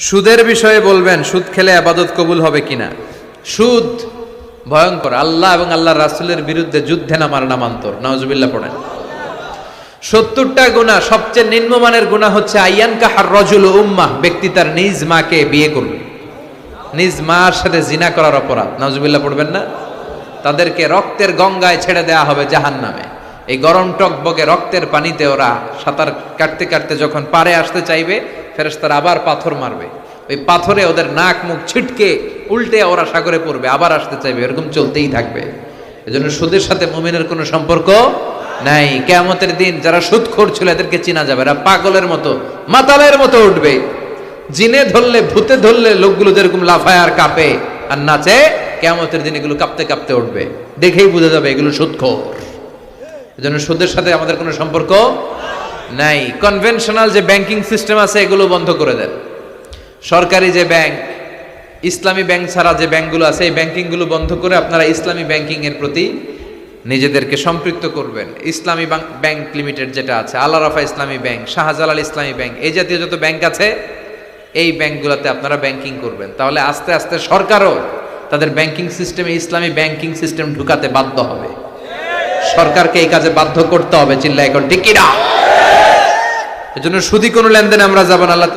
সুদের বিষয়ে বলবেন, সুদ খেলে আবাদত কবুল হবে কিনা? সুদ ভয়ঙ্কর, আল্লাহ এবং আল্লাহ রাসুলের বিরুদ্ধে যুদ্ধে নামার নামান্তর। নওয়াজবিল্লাহ পড়েন। সত্তরটা গুণা সবচেয়ে নিম্নমানের গুণা হচ্ছে আইয়ান কাহার রজুল উম্মাহ, ব্যক্তি তার নিজ মাকে বিয়ে করবে নিজ মার সাথে জিনা করার অপরাধ। নওয়াজবিল্লাহ পড়বেন না? তাদেরকে রক্তের গঙ্গায় ছেড়ে দেয়া হবে জাহান নামে এই গরম টকবকে রক্তের পানিতে ওরা সাঁতার কাটতে কাটতে যখন পারে আসতে চাইবে, ফেরেশতারা আবার পাথর মারবে। ওই পাথরে ওদের নাক মুখ ছিটকে উল্টে ওরা সাগরে পড়বে, আবার আসতে চাইবে, এরকম চলতেই থাকবে। এজন্য সুদের সাথে মুমিনের কোনো সম্পর্ক নাই। কেয়ামতের দিন যারা সুদ ছিল, এদেরকে চেনা যাবে এরা পাগলের মতো, মাতালের মতো উঠবে। জিনে ধরলে, ভূতে ধরলে লোকগুলো যেরকম লাফায় আর কাঁপে আর নাচে, কেয়ামতের দিন এগুলো কাঁপতে কাঁপতে উঠবে। দেখেই বোঝা যাবে এগুলো সুদখোর। এজন্য সুদের সাথে আমাদের কোনো সম্পর্ক নাই। কনভেনশনাল যে ব্যাংকিং সিস্টেম আছে, এগুলো বন্ধ করে দেন। সরকারি যে ব্যাংক ইসলামী ব্যাংক ছাড়া যে ব্যাংকগুলো আছে, এই ব্যাংকিংগুলো বন্ধ করে আপনারা ইসলামী ব্যাংকিং এর প্রতি নিজেদেরকে সম্পৃক্ত করবেন। ইসলামী ব্যাংক লিমিটেড যেটা আছে আল্লাহ রাফা ইসলামী ব্যাংক শাহজালাল ইসলামী ব্যাংক এই জাতীয় যত ব্যাংক আছে, এই ব্যাংকগুলোতে আপনারা ব্যাংকিং করবেন। তাহলে আস্তে আস্তে সরকারও তাদের ব্যাংকিং সিস্টেমে ইসলামী ব্যাংকিং সিস্টেম ঢুকাতে বাধ্য হবে। সরকারকে এই কাজে বাধ্য করতে হবে চিল্লা এখন, ঠিক কিনা? এজন্য সুদি কোনো লেনদেনে আমরা যাব না, আল্লাহ